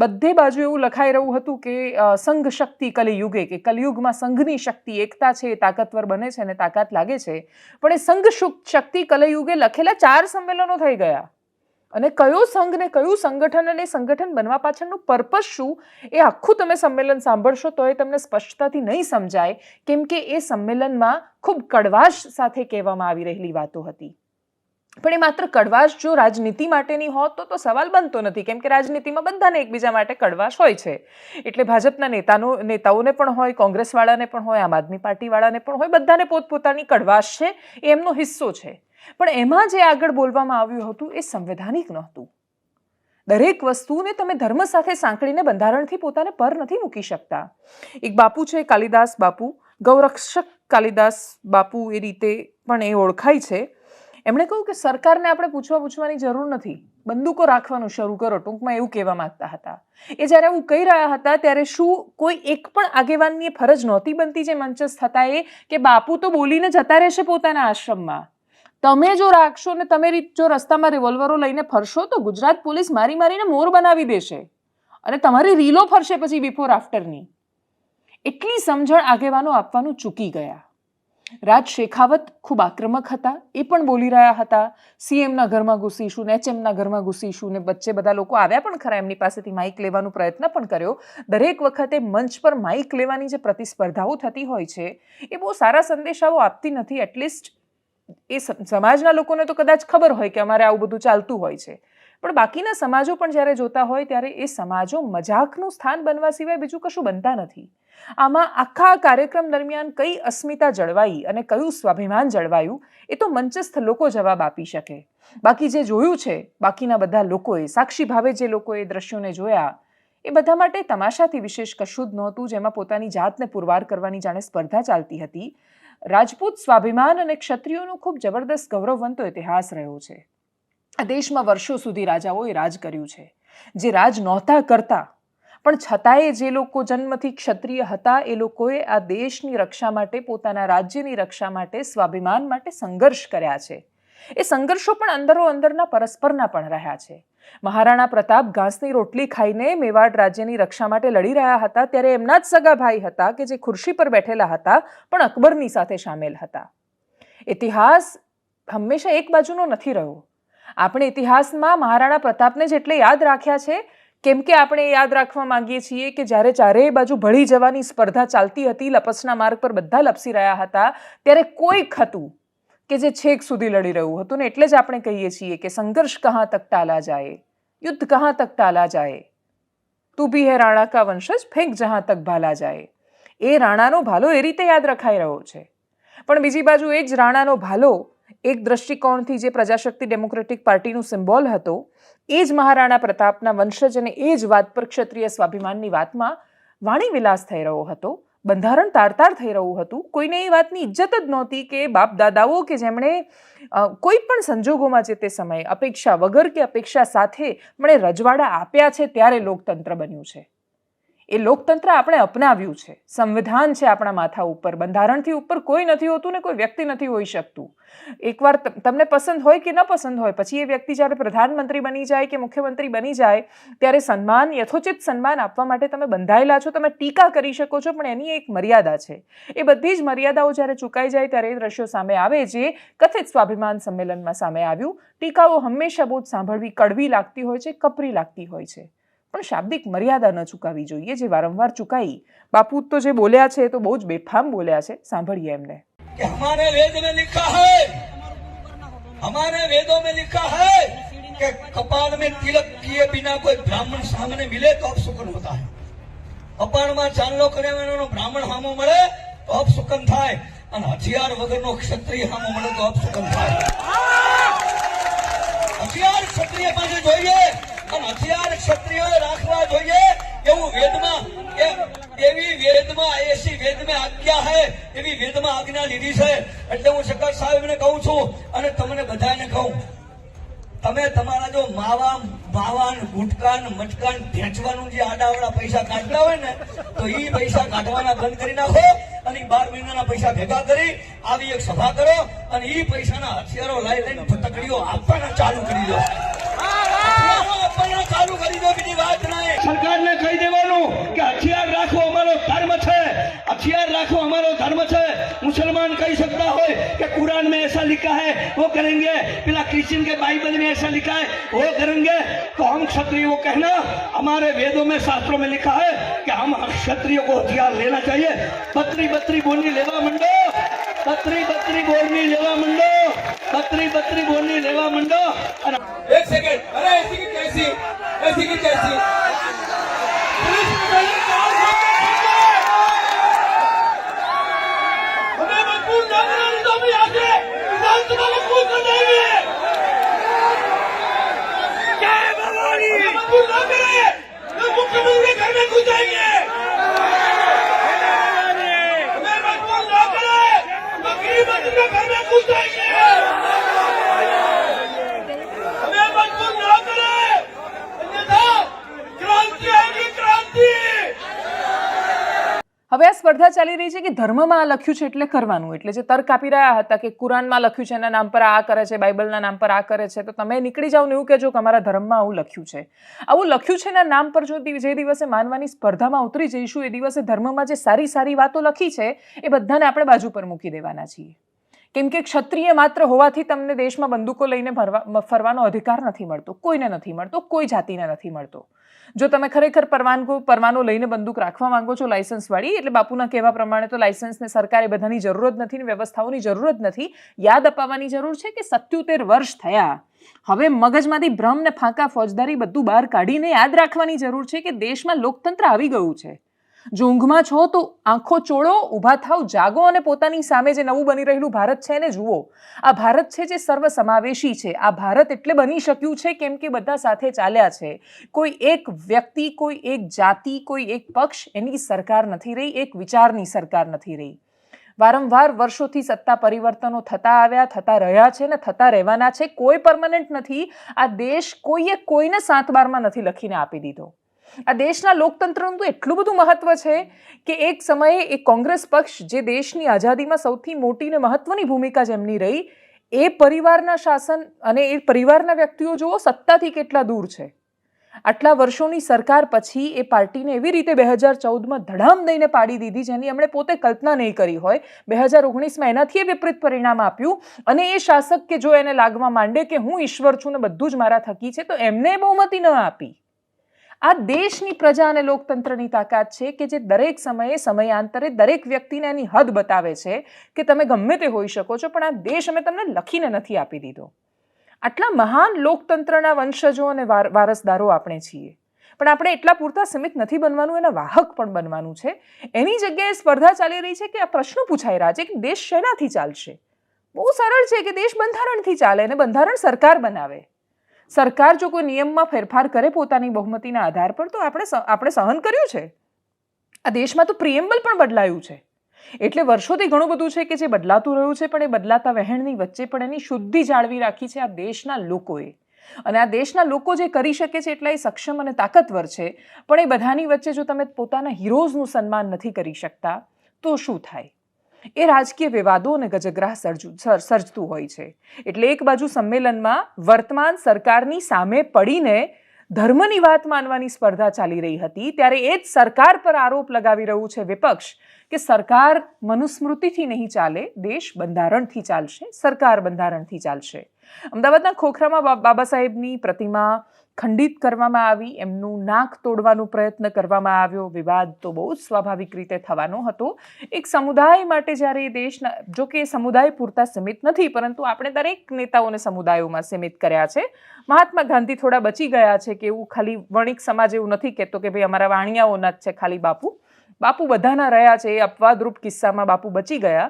બધે બાજુ એવું લખાઈ રહ્યું હતું કે સંઘ શક્તિ કલિયુગે, કે કલિયુગમાં સંઘની શક્તિ એકતા છે, એ તાકાતવર બને છે અને તાકાત લાગે છે. પણ એ સંઘ શુક- શક્તિ કલયુગે લખેલા ચાર સંમેલનો થઈ ગયા. અને કયો સંઘ ને કયું સંગઠન અને સંગઠન બનવા પાછળનું પર્પસ શું, એ આખું તમે સંમેલન સાંભળશો તો એ તમને સ્પષ્ટતાથી નહીં સમજાય, કેમ કે એ સંમેલનમાં ખૂબ કડવાશ સાથે કહેવામાં આવી રહેલી વાતો હતી. પણ એ માત્ર કડવાશ જો રાજનીતિ માટેની હોત તો તો સવાલ બનતો નથી. કેમ કે રાજનીતિમાં બધાને એકબીજા માટે કડવાશ હોય છે. એટલે ભાજપના નેતાનો, નેતાઓને પણ હોય, કોંગ્રેસવાળાને પણ હોય, આમ આદમી પાર્ટીવાળાને પણ હોય, બધાને પોતપોતાની કડવાશ છે એ એમનો હિસ્સો છે. પણ એમાં જે આગળ બોલવામાં આવ્યું હતું એ સંવૈધાનિક નહોતું. દરેક વસ્તુને તમે ધર્મ સાથે સાંકળીને બંધારણથી પોતાને પર નથી મૂકી શકતા. એક બાપુ છે, કાલિદાસ બાપુ. ગૌરક્ષક કાલિદાસ બાપુ એ રીતે પણ એ ઓળખાય છે. એમણે કહ્યું કે સરકારને આપણે પૂછવા પૂછવાની જરૂર નથી. બંદૂકો રાખવાનું શરૂ કરો, ટૂંકમાં એવું કહેવા માંગતા હતા. એ જ્યારે આવું કહી રહ્યા હતા, ત્યારે શું કોઈ એક પણ આગેવાનની ફરજ નહોતી બનતી જે મંચસ્થ હતા એ? કે બાપુ તો બોલીને જતા રહેશે પોતાના આશ્રમમાં. તમે જો રાખશો ને તમે જો રસ્તામાં રિવોલ્વરો લઈને ફરશો તો ગુજરાત પોલીસ મારી મારીને મોર બનાવી દેશે. અને તમારી રીલો ફરશે પછી બિફોર આફ્ટરની એટલી સમજણ આગેવાનો આપવાનું ચૂકી ગયા. રાજ શેખાવત ખૂબ આક્રમક હતા. એ પણ બોલી રહ્યા હતા. સીએમના ઘરમાં ઘૂસીશું ને એચએમના ઘરમાં ઘૂસીશું ને વચ્ચે બધા લોકો આવ્યા પણ ખરા એમની પાસેથી માઇક લેવાનો પ્રયત્ન પણ કર્યો. દરેક વખતે મંચ પર માઇક લેવાની જે પ્રતિસ્પર્ધાઓ થતી હોય છે, એ બહુ સારા સંદેશાઓ આપતી નથી. એટલીસ્ટ એ સમાજના લોકોને તો કદાચ ખબર હોય કે અમારે આવું બધું ચાલતું હોય છે. પણ બાકીના સમાજો પણ જ્યારે જોતા હોય ત્યારે એ સમાજો મજાકનું સ્થાન બનવા સિવાય બીજું કશું બનતા નથી. આમાં આખા કાર્યક્રમ દરમિયાન કઈ અસ્મિતા જળવાઈ અને કયું સ્વાભિમાન જળવાયું એ તો મંચસ્થ લોકો જવાબ આપી શકે. બાકી જે જોયું છે, બાકીના બધા લોકોએ, સાક્ષી ભાવે જે લોકોએ દ્રશ્યોને જોયા, એ બધા માટે તમાશાથી વિશેષ કશું જ નહોતું જેમાં પોતાની જાતને પુરવાર કરવાની જાણે સ્પર્ધા ચાલતી હતી. રાજપૂત સ્વાભિમાન અને ક્ષત્રિયોનો ખૂબ જબરદસ્ત ગૌરવવંતો ઇતિહાસ રહ્યો છે. આ દેશમાં વર્ષો સુધી રાજાઓએ રાજ કર્યું છે. જે રાજ નહોતા કરતા, પણ છતાંય જે લોકો જન્મથી ક્ષત્રિય હતા, એ લોકોએ આ દેશની રક્ષા માટે, પોતાના રાજ્યની રક્ષા માટે, સ્વાભિમાન માટે સંઘર્ષ કર્યા છે. એ સંઘર્ષો પણ અંદરો અંદરના પરસ્પરના પણ રહ્યા છે. મહારાણા પ્રતાપ ઘાસની રોટલી ખાઈને મેવાડ રાજ્યની રક્ષા માટે લડી રહ્યા હતા, ત્યારે એમના જ સગા ભાઈ હતા કે જે ખુરશી પર બેઠેલા હતા, પણ અકબરની સાથે સામેલ હતા. ઇતિહાસ હંમેશા એક બાજુનો નથી રહ્યો. આપણે ઇતિહાસમાં મહારાણા પ્રતાપને જ એટલે યાદ રાખ્યા છે, કેમ કે આપણે યાદ રાખવા માંગીએ છીએ કે જ્યારે ચારેય બાજુ ભળી જવાની સ્પર્ધા ચાલતી હતી, લપસના માર્ગ પર બધા લપસી રહ્યા હતા, ત્યારે કોઈક હતું કે જે છેક સુધી લડી રહ્યું હતું ને એટલે જ આપણે કહીએ છીએ કે સંઘર્ષ કહાં તક ટાલા જાય, યુદ્ધ કહાં તક ટાલા જાય. તું ભી હે રાણા કા વંશજ, ફેંક જહાં તક ભાલા જાય. એ રાણાનો ભાલો એ રીતે યાદ રખાઈ રહ્યો છે. પણ બીજી બાજુ એ જ રાણાનો ભાલો એક દ્રષ્ટિકોણથી જે પ્રજાશક્તિ ડેમોક્રેટિક પાર્ટીનું સિમ્બોલ હતો, એ જ મહારાણા પ્રતાપના વંશજ અને એ જ વાત પર ક્ષત્રિય સ્વાભિમાનની વાતમાં વાણી વિલાસ થઈ રહ્યો હતો, બંધારણ તારતાર થઈ રહ્યું હતું. કોઈને એ વાતની ઇજ્જત જ નહોતી કે બાપ દાદાઓ કે જેમણે કોઈ પણ સંજોગોમાં જે તે સમયે અપેક્ષા વગર કે અપેક્ષા સાથે મને રજવાડા આપ્યા છે ત્યારે લોકતંત્ર બન્યું છે. એ લોકતંત્ર આપણે અપનાવ્યું છે. સંવિધાન છે આપણા માથા ઉપર. બંધારણથી ઉપર કોઈ નથી હોતું ને કોઈ વ્યક્તિ નથી હોઈ શકતું. એકવાર તમને પસંદ હોય કે ન પસંદ હોય, પછી એ વ્યક્તિ જ્યારે પ્રધાનમંત્રી બની જાય કે મુખ્યમંત્રી બની જાય, ત્યારે સન્માન, યથોચિત સન્માન આપવા માટે તમે બંધાયેલા છો, તમે ટીકા કરી શકો છો, પણ એની એક મર્યાદા છે. એ બધી જ મર્યાદાઓ જ્યારે ચૂકાઈ જાય ત્યારે એ દ્રશ્યો સામે આવે જે કથિત સ્વાભિમાન સંમેલનમાં સામે આવ્યું. ટીકાઓ હંમેશા બહુ સાંભળવી કડવી લાગતી હોય છે, કપરી લાગતી હોય છે. પણ શાબ્દિક મર્યાદા ન ચૂકાવી જોઈએ જે વારંવાર ચૂકાઈ. બાપુ તો જે બોલ્યા છે તો બહુ જ બેફામ બોલ્યા છે. સાંભળીએ એમને. હમારે મેં તિલક કિએ બિના કોઈ બ્રાહ્મણ સામને મિલે તો અપસુકન હોતા હૈ. કપાળમાં ચાંદલો કરે એનો બ્રાહ્મણ હામો મળે તો અપસુકન થાય. અને હથિયાર વગરનો ક્ષત્રિય હામો મળે તો અપસુકન થાય. હથિયાર ક્ષત્રિય પાસે સંજ્ઞા લીધી છે, એટલે હું સરકાર સાહેબને કહું છું અને તમને બધાને કહું. તમે તમારા જો માવા, ભાવાન, ગુટકાન, મટકાન ભેંચવાનું જે આડાવડા પૈસા કાઢતા હોય ને, તો એ પૈસા કાઢવાના બંધ કરી નાખો અને બાર મહિનાના પૈસા ભેગા કરી આવી એક સભા કરો અને એ પૈસાના હથિયારો લઈ લઈને ફટકડીઓ આપવાના ચાલુ કરી દો. આપવાના ચાલુ કરી દો, બીજી વાત નહીં. સરકારને કહી દેવાનું કે હથિયાર રાખવો અમારો ધર્મ છે. હથિયાર રાખવો અમારો ધર્મ છે. मुसलमान कह सकता हो कि कुरान में ऐसा लिखा है, वो करेंगे, पिला क्रिश्चियन के बाइबल में ऐसा लिखा है, वो करेंगे। तो हम क्षत्रिय को कहना, हमारे वेदों में, शास्त्रों में लिखा है कि हम क्षत्रियो को हथियार लेना चाहिए। बत्री बत्री बोलनी लेवा मंडो, बत्री बत्री बोलनी लेवा मंडो, बत्री बत्री बोलनी लेवा मंडो। एक सेकंड, अरे ऐसी की कैसी, ऐसी की कैसी? સ્પર્ધા ચાલી રહી છે કે ધર્મમાં આ લખ્યું છે એટલે કરવાનું? એટલે જે તર્ક આપી રહ્યા હતા કે કુરાનમાં લખ્યું છે, એના નામ પર આ કરે છે, બાઇબલના નામ પર આ કરે છે, તો તમે નીકળી જાઓ ને એવું કહેજો કે અમારા ધર્મમાં આવું લખ્યું છે. આવું લખ્યું છે એના નામ પર જો જે દિવસે માનવાની સ્પર્ધામાં ઉતરી જઈશું, એ દિવસે ધર્મમાં જે સારી સારી વાતો લખી છે, એ બધાને આપણે બાજુ પર મૂકી દેવાના છીએ. કેમ કે ક્ષત્રિય માત્ર હોવાથી તમને દેશમાં બંદૂકો લઈને ફરવા ફરવાનો અધિકાર નથી મળતો, કોઈને નથી મળતો, કોઈ જાતિને નથી મળતો. જો તમે ખરેખર પરવાનગો પરવાનો લઈને બંદૂક રાખવા માંગો છો લાઇસન્સવાળી એટલે બાપુના કહેવા પ્રમાણે તો લાયસન્સને સરકારે બધાની જરૂર જ નથી ને વ્યવસ્થાઓની જરૂર જ નથી. યાદ અપાવવાની જરૂર છે કે સત્યોતેર વર્ષ થયા. હવે મગજમાંથી ભ્રમ ને ફાંકા ફોજદારી બધું બહાર કાઢીને યાદ રાખવાની જરૂર છે કે દેશમાં લોકતંત્ર આવી ગયું છે. જો ઊંઘમાં છો તો આંખો ચોળો, ઊભા થાવ જાગો અને પોતાની સામે જે નવું બની રહેલું ભારત છે એને જુઓ. આ ભારત છે જે સર્વસમાવેશી છે. આ ભારત એટલે બની શક્યું છે કેમ કે બધા સાથે ચાલ્યા છે. કોઈ એક વ્યક્તિ, કોઈ એક જાતિ, કોઈ એક પક્ષ એની સરકાર નથી રહી, એક વિચારની સરકાર નથી રહી. વારંવાર વર્ષોથી સત્તા પરિવર્તનો થતા આવ્યા, થતા રહ્યા છે ને થતા રહેવાના છે. કોઈ પરમનન્ટ નથી. આ દેશ કોઈએ કોઈને સાત બારમાં નથી લખીને આપી દીધો. આ દેશના લોકતંત્રનું તો એટલું બધું મહત્વ છે કે એક સમયે એ કોંગ્રેસ પક્ષ જે દેશની આઝાદીમાં સૌથી મોટી ને મહત્વની ભૂમિકા જેમની રહી, એ પરિવારના શાસન અને એ પરિવારના વ્યક્તિઓ જુઓ, સત્તાથી કેટલા દૂર છે. આટલા વર્ષોની સરકાર પછી એ પાર્ટીને એવી રીતે બે હજાર ચૌદમાં ધડામ દઈને પાડી દીધી જેની એમણે પોતે કલ્પના નહીં કરી હોય. બે હજાર ઓગણીસમાં એનાથી વિપરીત પરિણામ આપ્યું અને એ શાસક કે જો એને લાગવા માંડે કે હું ઈશ્વર છું ને બધું જ મારા થકી છે, તો એમને બહુમતી ન આપી. આ દેશની પ્રજા અને લોકતંત્રની તાકાત છે કે જે દરેક સમયે સમયાંતરે દરેક વ્યક્તિને એની હદ બતાવે છે કે તમે ગમે તે હોઈ શકો છો, પણ આ દેશ અમે તમને લખીને નથી આપી દીધો. આટલા મહાન લોકતંત્રના વંશજો અને વાર- વારસદારો આપણે છીએ. પણ આપણે એટલા પૂરતા સીમિત નથી બનવાનું, એના વાહક પણ બનવાનું છે. એની જગ્યાએ સ્પર્ધા ચાલી રહી છે કે આ પ્રશ્નો પૂછાઈ રહ્યા છે કે દેશ શેનાથી ચાલશે? બહુ સરળ છે કે દેશ બંધારણથી ચાલે અને બંધારણ સરકાર બનાવે. સરકાર જો કોઈ નિયમમાં ફેરફાર કરે પોતાની બહુમતીના આધાર પર, તો આપણે આપણે સહન કર્યું છે. આ દેશમાં તો પ્રિએમ્બલ પણ બદલાયું છે. એટલે વર્ષોથી ઘણું બધું છે કે જે બદલાતું રહ્યું છે, પણ એ બદલાતા વહેણની વચ્ચે પણ એની શુદ્ધિ જાળવી રાખી છે આ દેશના લોકોએ. અને આ દેશના લોકો જે કરી શકે છે એટલા એ સક્ષમ અને તાકતવર છે, પણ એ બધાની વચ્ચે જો તમે પોતાના હીરોઝનું સન્માન નથી કરી શકતા, તો શું થાય? એ રાજકીય વિવાદો અને ગજગ્રાહ સર્જુ સર્જતું હોય છે. એટલે એક બાજુ સંમેલનમાં વર્તમાન સરકારની સામે પડીને ધર્મની વાત માનવાની સ્પર્ધા ચાલી રહી હતી, ત્યારે એ જ સરકાર પર આરોપ લગાવી રહ્યું છે વિપક્ષ કે સરકાર મનુસ્મૃતિથી નહીં ચાલે, દેશ બંધારણથી ચાલશે, સરકાર બંધારણથી ચાલશે. અમદાવાદના ખોખરામાં બાબા સાહેબની પ્રતિમા ખંડિત કરવામાં આવી. એમનું નાક તોડવાનો પ્રયત્ન કરવામાં આવ્યો. વિવાદ તો બહુ જ સ્વાભાવિક રીતે થવાનો હતો. એક સમુદાય માટે જ્યારે દેશના, જો કે સમુદાય પૂરતા સીમિત નથી, પરંતુ આપણે દરેક નેતાઓને સમુદાયોમાં સીમિત કર્યા છે. મહાત્મા ગાંધી થોડા બચી ગયા છે કે એવું ખાલી વણિક સમાજ એવું નથી કહેતો કે ભાઈ અમારા વાણિયાઓના જ છે ખાલી બાપુ. બાપુ બધાના રહ્યા છે. એ અપવાદરૂપ કિસ્સામાં બાપુ બચી ગયા.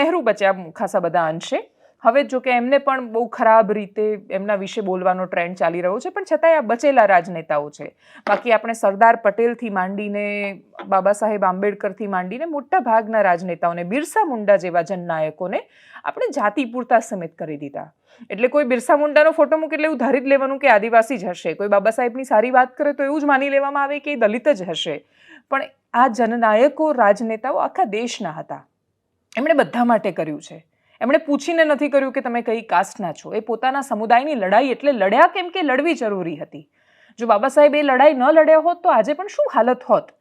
નહેરુ બચ્યા ખાસા બધા અંશે. હવે જો કે એમને પણ બહુ ખરાબ રીતે એમના વિશે બોલવાનો ટ્રેન્ડ ચાલી રહ્યો છે, પણ છતાંય આ બચેલા રાજનેતાઓ છે. બાકી આપણે સરદાર પટેલથી માંડીને, બાબા સાહેબ આંબેડકરથી માંડીને મોટા ભાગના રાજનેતાઓને, બિરસા મુંડા જેવા જનનાયકોને આપણે જાતિ પૂરતા સીમિત કરી દીધા. એટલે કોઈ બિરસા મુંડાનો ફોટો મૂકે એટલે એવું ધારી જ લેવાનું કે આદિવાસી જ હશે. કોઈ બાબા સાહેબની સારી વાત કરે તો એવું જ માની લેવામાં આવે કે એ દલિત જ હશે. પણ આ જનનાયકો રાજનેતાઓ આખા દેશના હતા. એમણે બધા માટે કર્યું છે. એમણે પૂછીને નથી કર્યું કે તમે કઈ કાસ્ટના છો. એ પોતાના સમુદાયની લડાઈ એટલે લડ્યા કેમ કે લડવી જરૂરી હતી. જો બાબા સાહેબ એ લડાઈ ન લડ્યા હોત તો આજે પણ શું હાલત હોત?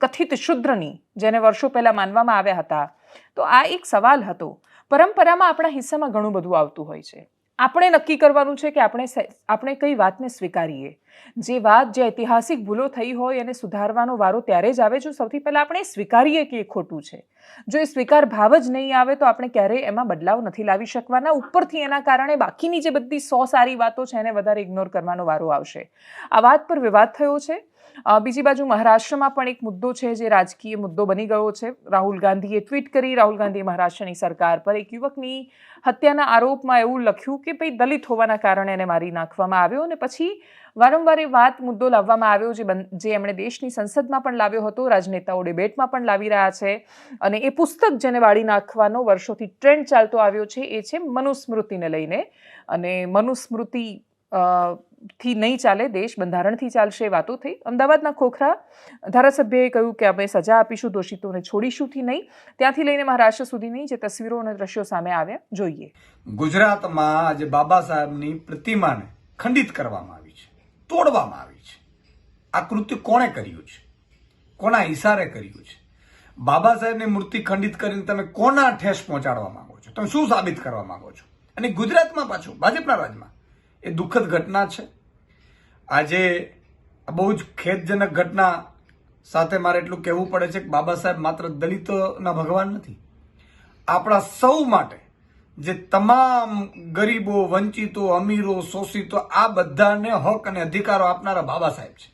કથિત શુદ્રની, જેને વર્ષો પહેલાં માનવામાં આવ્યા હતા. તો આ એક સવાલ હતો. પરંપરામાં આપણા હિસ્સામાં ઘણું બધું આવતું હોય છે. આપણે નક્કી કરવાનું છે કે આપણે આપણે કઈ વાતને સ્વીકારીએ. જે વાત, જે ઐતિહાસિક ભૂલો થઈ હોય એને સુધારવાનો વારો ત્યારે જ આવે જો સૌથી પહેલાં આપણે સ્વીકારીએ કે એ ખોટું છે. જો એ સ્વીકાર ભાવ જ નહીં આવે તો આપણે ક્યારેય એમાં બદલાવ નથી લાવી શકવાના. ઉપરથી એના કારણે બાકીની જે બધી સો સારી વાતો છે એને વધારે ઇગ્નોર કરવાનો વારો આવશે. આ વાત પર વિવાદ થયો છે. બીજી બાજુ મહારાષ્ટ્રમાં પણ એક મુદ્દો છે જે રાજકીય મુદ્દો બની ગયો છે. રાહુલ ગાંધીએ ટ્વીટ કરી, રાહુલ ગાંધીએ મહારાષ્ટ્રની સરકાર પર એક યુવકની હત્યાના આરોપમાં એવું લખ્યું કે ભાઈ દલિત હોવાના કારણે એને મારી નાખવામાં આવ્યો અને પછી વારંવાર એ વાત મુદ્દો લાવવામાં આવ્યો જે જે એમણે દેશની સંસદમાં પણ લાવ્યો હતો, રાજનેતાઓ ડિબેટમાં પણ લાવી રહ્યા છે અને એ પુસ્તક જેને વાળી નાખવાનો વર્ષોથી ટ્રેન્ડ ચાલતો આવ્યો છે એ છે મનુસ્મૃતિને લઈને. અને મનુસ્મૃતિ થી નહીં ચાલે, દેશ બંધારણથી ચાલશે એ વાતો થઈ. અમદાવાદના ખોખરા ધારાસભ્યએ કહ્યું કે અમે સજા આપીશું, દોષિતોને છોડીશુંથી નહીં. ત્યાંથી લઈને મહારાષ્ટ્ર સુધીની જે તસવીરો અને દ્રશ્યો સામે આવ્યા. જોઈએ. ગુજરાતમાં આજે બાબા સાહેબની પ્રતિમાને ખંડિત કરવામાં આવી છે, તોડવામાં આવી છે. આ કૃત્ય કોણે કર્યું છે? કોના ઈશારે કર્યું છે? બાબા સાહેબની મૂર્તિ ખંડિત કરીને તમે કોના ઠેસ પહોંચાડવા માંગો છો? તમે શું સાબિત કરવા માંગો છો? અને ગુજરાતમાં પાછું, ભાજપના રાજમાં? એ દુઃખદ ઘટના છે. આજે બહુ જ ખેદજનક ઘટના સાથે મારે એટલું કહેવું પડે છે કે બાબા સાહેબ માત્ર દલિતોના ભગવાન નથી. આપણા સૌ માટે જે તમામ ગરીબો, વંચિતો, અમીરો, શોષિતો, આ બધાને હક અને અધિકારો આપનારા બાબા સાહેબ છે.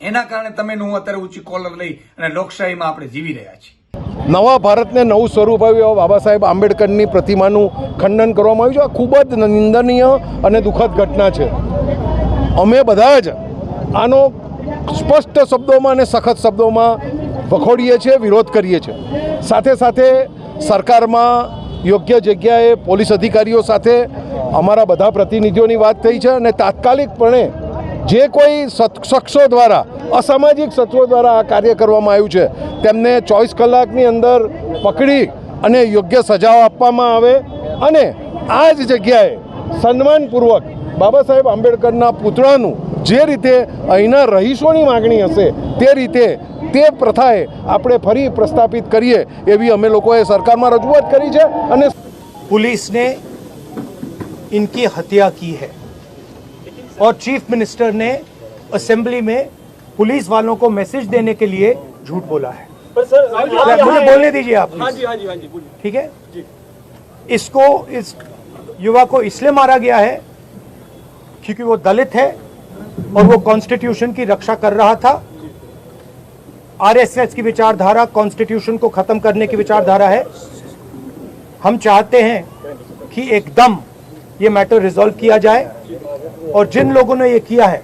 એના કારણે તમે હું અત્યારે ઊંચી કોલર લઈ અને લોકશાહીમાં આપણે જીવી રહ્યા છીએ. નવા ભારતને નવું સ્વરૂપ આવ્યું. એવા બાબા સાહેબ આંબેડકરની પ્રતિમાનું ખંડન કરવામાં આવ્યું છે. આ ખૂબ જ નિંદનીય અને દુઃખદ ઘટના છે. અમે બધા જ આનો સ્પષ્ટ શબ્દોમાં અને સખત શબ્દોમાં વખોડીએ છીએ, વિરોધ કરીએ છીએ. સાથે સાથે સરકારમાં યોગ્ય જગ્યાએ પોલીસ અધિકારીઓ સાથે અમારા બધા પ્રતિનિધિઓની વાત થઈ છે અને તાત્કાલિકપણે જે કોઈ સત- શખ્સો દ્વારા અસામાજિક તત્વો દ્વારા આ કાર્ય કરવામાં આવ્યું છે તેમને ચોવીસ કલાકની અંદર પકડી અને યોગ્ય સજાઓ આપવામાં આવે અને આ જ જગ્યાએ સન્માનપૂર્વક બાબા સાહેબ આંબેડકરના પુતળાનું જે રીતે અહીંના રહીશોની માગણી હશે તે રીતે તે પ્રથાએ આપણે ફરી પ્રસ્થાપિત કરીએ એવી અમે લોકોએ સરકારમાં રજૂઆત કરી છે અને पुलिस ने इनकी हत्या की है और चीफ मिनिस्टर ने असेंबली में पुलिस वालों को मैसेज देने के लिए झूठ बोला है। क्या- मुझे बोलने दीजिए आप हाँ जी हाँ जी हाँ जी ठीक है? इसको इस युवा को इसलिए मारा गया है क्योंकि वो दलित है और वो कॉन्स्टिट्यूशन की रक्षा कर रहा था। आरएसएस की विचारधारा कॉन्स्टिट्यूशन को खत्म करने की विचारधारा है। हम चाहते हैं कि एकदम ये मैटर रिजॉल्व किया जाए और जिन लोगों ने ये किया है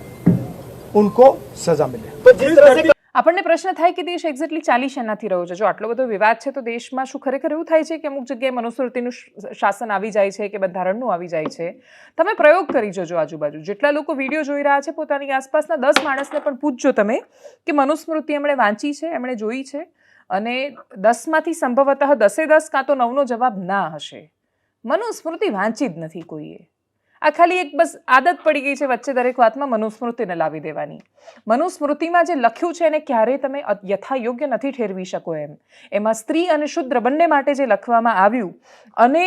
उनको सजा मिले આપણને પ્રશ્ન થાય કે દેશ એક્ઝેક્ટલી ચાલી શેનાથી રહ્યો છે જો આટલો બધો વિવાદ છે તો દેશમાં શું ખરેખર એવું થાય છે કે અમુક જગ્યાએ મનુસ્મૃતિનું શ- શાસન આવી જાય છે કે બંધારણનું આવી જાય છે તમે પ્રયોગ કરી જોજો આજુબાજુ જેટલા લોકો વિડીયો જોઈ રહ્યા છે પોતાની આસપાસના દસ માણસને પણ પૂછજો તમે કે મનુસ્મૃતિ એમણે વાંચી છે એમણે જોઈ છે અને દસમાંથી સંભવતઃ દસે દસ કાં તો નવનો જવાબ ના હશે મનુસ્મૃતિ વાંચી જ નથી કોઈએ. આ ખાલી એક બસ આદત પડી ગઈ છે વચ્ચે દરેક વાતમાં મનુસ્મૃતિને લાવી દેવાની. મનુસ્મૃતિમાં જે લખ્યું છે એને ક્યારેય તમે યથા યથાયોગ્ય નથી ઠેરવી શકો એમ. એમાં સ્ત્રી અને શુદ્ર બંને માટે જે લખવામાં આવ્યું, અને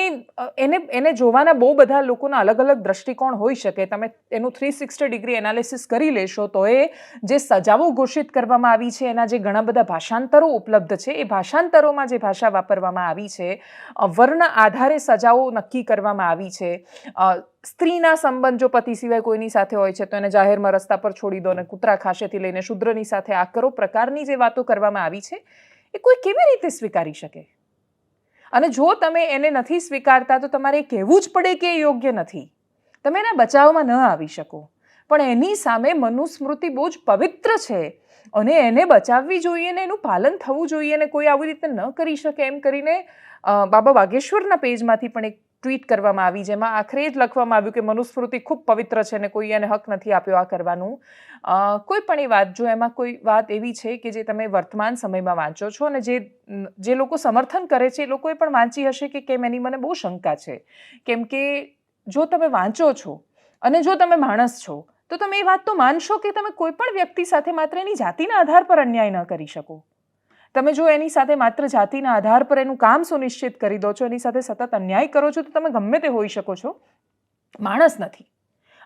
એને એને જોવાના બહુ બધા લોકોના અલગ અલગ દ્રષ્ટિકોણ હોઈ શકે. તમે એનું થ્રી સિક્સટી ડિગ્રી એનાલિસિસ કરી લેશો તો એ જે સજાઓ ઘોષિત કરવામાં આવી છે, એના જે ઘણા બધા ભાષાંતરો ઉપલબ્ધ છે, એ ભાષાંતરોમાં જે ભાષા વાપરવામાં આવી છે વર્ણ આધારે સજાઓ નક્કી કરવામાં આવી છે સ્ત્રીના સંબંધ જો પતિ સિવાય કોઈની સાથે હોય છે, તો એને જાહેરમાં રસ્તા પર છોડી દો અને કૂતરા ખાશેથી લઈને શુદ્રની સાથે આ કરો, પ્રકારની જે વાતો કરવામાં આવી છે, એ કોઈ કેવી રીતે સ્વીકારી શકે? અને જો તમે એને નથી સ્વીકારતા, તો તમારે કહેવું જ પડે કે એ યોગ્ય નથી. તમે એના બચાવમાં ન આવી શકો. પણ એની સામે મનુસ્મૃતિ બહુ જ પવિત્ર છે અને એને બચાવવી જોઈએ ને એનું પાલન થવું જોઈએ ને કોઈ આવી રીતે ન કરી શકે એમ કરીને બાબા વાગેશ્વરના પેજમાંથી પણ એક ટ્વીટ કરવામાં આવી, જેમાં આખરે જ લખવામાં આવ્યું કે મનુસ્મૃતિ ખૂબ પવિત્ર છે અને કોઈ એને હક નથી આપ્યો આ કરવાનું. કોઈ પણ એ વાત, જો એમાં કોઈ વાત એવી છે કે જે તમે વર્તમાન સમયમાં વાંચો છો અને જે જે લોકો સમર્થન કરે છે, એ લોકોએ પણ વાંચી હશે કે કેમ એની મને બહુ શંકા છે. કેમ કે જો તમે વાંચો છો અને જો તમે માણસ છો, તો તમે એ વાત તો માનશો કે તમે કોઈ પણ વ્યક્તિ સાથે માત્ર એની જાતિના આધાર પર અન્યાય ન કરી શકો. તમે જો એની સાથે માત્ર જાતિના આધાર પર એનું કામ સુનિશ્ચિત કરી દો છો, એની સાથે સતત અન્યાય કરો છો, તો તમે ગમે તે હોઈ શકો છો. માણસ નથી.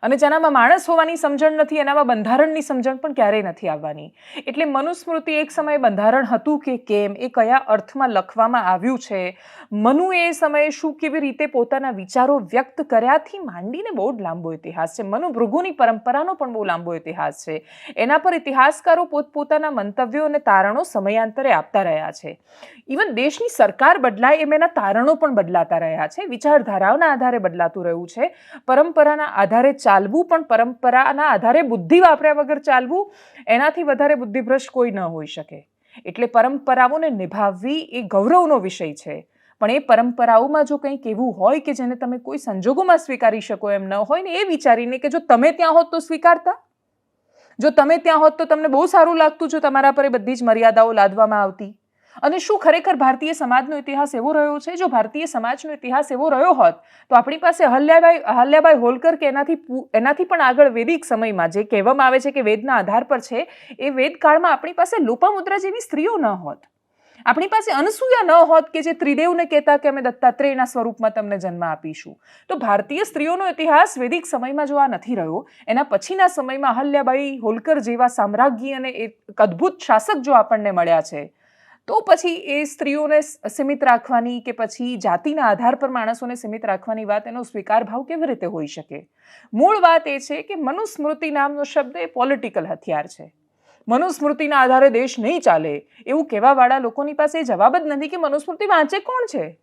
અને જેનામાં માણસ હોવાની સમજણ નથી, એનામાં બંધારણની સમજણ પણ ક્યારેય નથી આવવાની. એટલે મનુસ્મૃતિ એક સમયે બંધારણ હતું કે કેમ, એ કયા અર્થમાં લખવામાં આવ્યું છે? મનુ એ સમયે શું કેવી રીતે પોતાના વિચારો વ્યક્ત કર્યાથી માંડીને બહુ જ લાંબો ઇતિહાસ છે. મનુ ભૃગુની પરંપરાનો પણ બહુ લાંબો ઇતિહાસ છે. એના પર ઇતિહાસકારો પોતપોતાના મંતવ્યો અને તારણો સમયાંતરે આપતા રહ્યા છે. ઇવન દેશની સરકાર બદલાય એમ એના તારણો પણ બદલાતા રહ્યા છે. વિચારધારાઓના આધારે બદલાતું રહ્યું છે. પરંપરાના આધારે ચાલવું, પણ પરંપરાના આધારે બુદ્ધિ વાપર્યા વગર ચાલવું, એનાથી વધારે બુદ્ધિભ્રષ્ટ કોઈ ન હોઈ શકે. એટલે પરંપરાઓને નિભાવવી એ ગૌરવનો વિષય છે. પણ એ પરંપરાઓમાં જો કંઈક એવું હોય કે જેને તમે કોઈ સંજોગોમાં સ્વીકારી શકો એમ ન હોય ને, એ વિચારીને કે જો તમે ત્યાં હોત તો સ્વીકારતા? જો તમે ત્યાં હોત તો તમને બહુ સારું લાગતું જો તમારા પર એ બધી જ મર્યાદાઓ લાદવામાં આવતી. અને શું ખરેખર ભારતીય સમાજનો ઇતિહાસ એવો રહ્યો છે? જો ભારતીય સમાજનો ઇતિહાસ એવો રહ્યો હોત, તો આપણી પાસે અહલ્યાબાઈ અહલ્યાબાઈ હોલકર કે એનાથી એનાથી પણ આગળ વૈદિક સમયમાં જે કહેવામાં આવે છે કે વેદના આધાર પર છે, એ વેદકાળમાં આપણી પાસે લોપામુદ્રા જેવી સ્ત્રીઓ ન હોત. આપણી પાસે અનસૂયા ન હોત કે જે ત્રિદેવને કહેતા કે અમે દત્તાત્રેયના સ્વરૂપમાં તમને જન્મ આપીશું. તો ભારતીય સ્ત્રીઓનો ઇતિહાસ વૈદિક સમયમાં જો આ નથી રહ્યો, એના પછીના સમયમાં અહલ્યાબાઈ હોલકર જેવા સામ્રાજ્ઞી અને એક અદ્ભુત શાસક જો આપણને મળ્યા છે તો પછી એ સ્ત્રીઓને સીમિત રાખવાની કે પછી જાતિના આધાર પર માણસોને સીમિત રાખવાની વાત એનો સ્વીકાર ભાવ કેવી રીતે હોઈ શકે? મૂળ વાત એ છે કે મનુસ્મૃતિ નામનો શબ્દ એ પોલિટિકલ હથિયાર છે. મનુસ્મૃતિના આધારે દેશ નહીં ચાલે એવું કહેવાવાળા લોકોની પાસે જવાબ જ નથી કે મનુસ્મૃતિ વાંચે કોણ છે?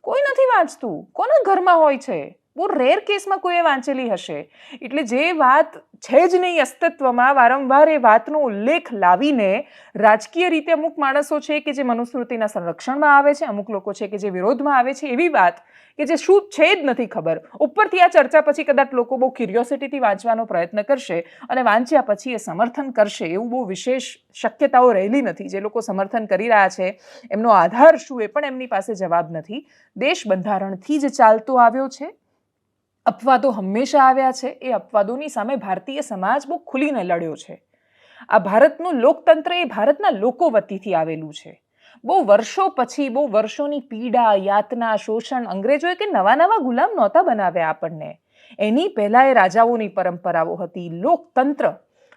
કોઈ નથી વાંચતું. કોના ઘરમાં હોય છે? બહુ રેર કેસમાં કોઈએ વાંચેલી હશે. એટલે જે વાત છે જ નહીં અસ્તિત્વમાં, વારંવાર એ વાતનો ઉલ્લેખ લાવીને રાજકીય રીતે અમુક માણસો છે કે જે મનુસ્મૃતિના સંરક્ષણમાં આવે છે, અમુક લોકો છે કે જે વિરોધમાં આવે છે, એવી વાત કે જે શું છે જ નથી ખબર. ઉપરથી આ ચર્ચા પછી કદાચ લોકો બહુ ક્યુરિયોસિટીથી વાંચવાનો પ્રયત્ન કરશે અને વાંચ્યા પછી એ સમર્થન કરશે એવું બહુ વિશેષ શક્યતાઓ રહેલી નથી. જે લોકો સમર્થન કરી રહ્યા છે, એમનો આધાર શું એ પણ એમની પાસે જવાબ નથી. દેશ બંધારણથી જ ચાલતો આવ્યો છે. અપવાદો હંમેશા આવ્યા છે. એ અપવાદોની સામે ભારતીય સમાજ બહુ ખુલીને લડ્યો છે. આ ભારતનું લોકતંત્ર એ ભારતના લોકો વતીથી આવેલું છે. બહુ વર્ષો પછી, બહુ વર્ષોની પીડા, યાતના, શોષણ અંગ્રેજોએ કે નવા નવા ગુલામ નહોતા બનાવ્યા આપણને. એની પહેલાં એ રાજાઓની પરંપરાઓ હતી. લોકતંત્ર,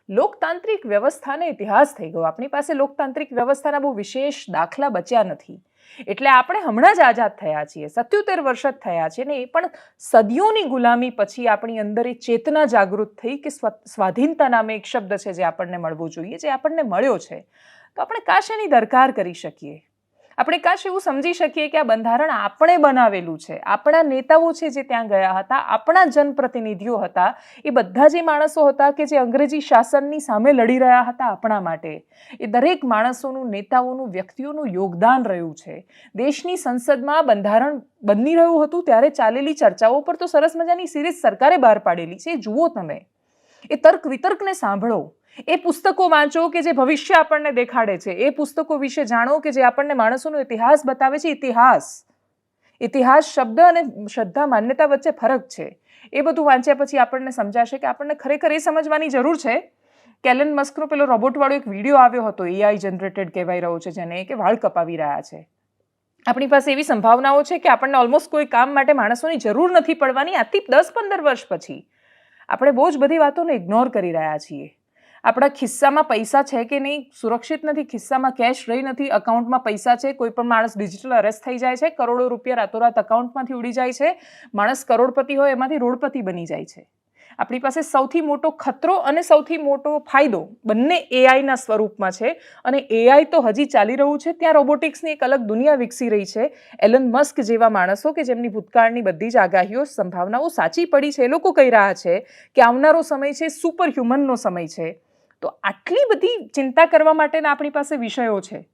લોકતાંત્રિક વ્યવસ્થાનો ઇતિહાસ થઈ ગયો. આપણી પાસે લોકતાંત્રિક વ્યવસ્થાના બહુ વિશેષ દાખલા બચ્યા નથી. એટલે આપણે હમણાં જ આઝાદ થયા છીએ, સત્યોતેર વર્ષ જ થયા છે ને એ પણ સદીઓની ગુલામી પછી આપણી અંદર એ ચેતના જાગૃત થઈ કે સ્વ, સ્વાધીનતા નામે એક શબ્દ છે જે આપણને મળવો જોઈએ, જે આપણને મળ્યો છે. તો આપણે કાશ એની દરકાર કરી શકીએ. આપણે કાશ એવું સમજી શકીએ કે આ બંધારણ આપણે બનાવેલું છે. આપણા નેતાઓ છે જે ત્યાં ગયા હતા, આપણા જનપ્રતિનિધિઓ હતા, એ બધા જે માણસો હતા કે જે અંગ્રેજી શાસનની સામે લડી રહ્યા હતા આપણા માટે, એ દરેક માણસોનું, નેતાઓનું, વ્યક્તિઓનું યોગદાન રહ્યું છે. દેશની સંસદમાં બંધારણ બની રહ્યું હતું ત્યારે ચાલેલી ચર્ચાઓ પર તો સરસ મજાની સિરીઝ સરકારે બહાર પાડેલી છે. જુઓ તમે. એ તર્ક વિતર્કને સાંભળો. એ પુસ્તકો વાંચો કે જે ભવિષ્ય આપણને દેખાડે છે? એ પુસ્તકો વિશે જાણો કે જે આપણને માણસોનો ઇતિહાસ બતાવે છે? ઇતિહાસ. ઇતિહાસ, શબ્દ અને શ્રદ્ધા, માન્યતા વચ્ચે ફરક છે. એ બધું વાંચ્યા પછી આપણને સમજાશે કે આપણને ખરેખર એ સમજવાની જરૂર છે? કેલન મસ્કનો પેલો રોબોટવાળો એક વીડિયો આવ્યો હતો એઆઈ જનરેટેડ કહેવાય રહ્યો છે, જેને કે વાળ કપાવી રહ્યા છે. આપણી પાસે એવી સંભાવનાઓ છે કે આપણને ઓલમોસ્ટ કોઈ કામ માટે માણસોની જરૂર નથી પડવાની આજથી દસ પંદર વર્ષ પછી. આપણે બહુ જ બધી વાતોને ઇગ્નોર કરી રહ્યા છીએ. આપણા ખિસ્સામાં પૈસા છે કે નહીં, સુરક્ષિત નથી, ખિસ્સામાં કેશ રહી નથી અકાઉન્ટમાં પૈસા છે, કોઈ પણ માણસ ડિજિટલ અરેસ્ટ થઈ જાય છે, કરોડો રૂપિયા રાતોરાત અકાઉન્ટમાંથી ઉડી જાય છે, માણસ કરોડપતિ હોય એમાંથી રોડપતિ બની જાય છે. આપણી પાસે સૌથી મોટો ખતરો અને સૌથી મોટો ફાયદો બંને એઆઈના સ્વરૂપમાં છે અને એઆઈ તો હજી ચાલી રહ્યું છે, ત્યાં રોબોટિક્સની એક અલગ દુનિયા વિકસી રહી છે. એલન મસ્ક જેવા માણસો કે જેમની ભૂતકાળની બધી જ આગાહીઓ, સંભાવનાઓ સાચી પડી છે, એ લોકો કહી રહ્યા છે કે આવનારો સમય છે સુપર હ્યુમનનો સમય છે. તો આટલી બધી ચિંતા કરવા માટેના આપણી પાસે વિષયો છે.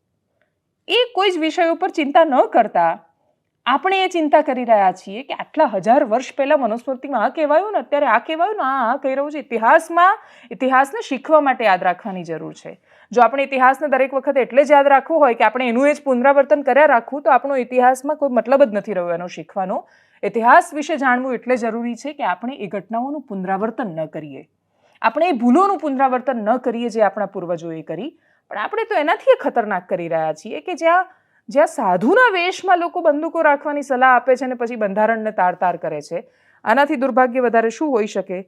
એ કોઈ જ વિષયો પર ચિંતા ન કરતા આપણે એ ચિંતા કરી રહ્યા છીએ કે આટલા હજાર વર્ષ પહેલાં મનુસ્મૃતિમાં આ કહેવાયું ને, અત્યારે આ કહેવાયું ને, આ આ કહી રહ્યું છે. ઇતિહાસમાં ઇતિહાસને શીખવા માટે યાદ રાખવાની જરૂર છે. જો આપણે ઇતિહાસને દરેક વખતે એટલે જ યાદ રાખવું હોય કે આપણે એનું એ જ પુનરાવર્તન કર્યા રાખવું, તો આપણો ઇતિહાસમાં કોઈ મતલબ જ નથી રહ્યો એનો શીખવાનો. ઇતિહાસ વિશે જાણવું એટલે જરૂરી છે કે આપણે એ ઘટનાઓનું પુનરાવર્તન ન કરીએ. આપણે એ ભૂલોનું પુનરાવર્તન ન કરીએ જે આપણા પૂર્વજોએ કરી, પણ આપણે તો એનાથી ખતરનાક કરી રહ્યા છીએ કે જ્યાં જ્યાં સાધુના વેશમાં લોકો બંદૂકો રાખવાની સલાહ આપે છે અને પછી બંધારણને તાર તાર કરે છે. આનાથી દુર્ભાગ્ય વધારે શું હોઈ શકે?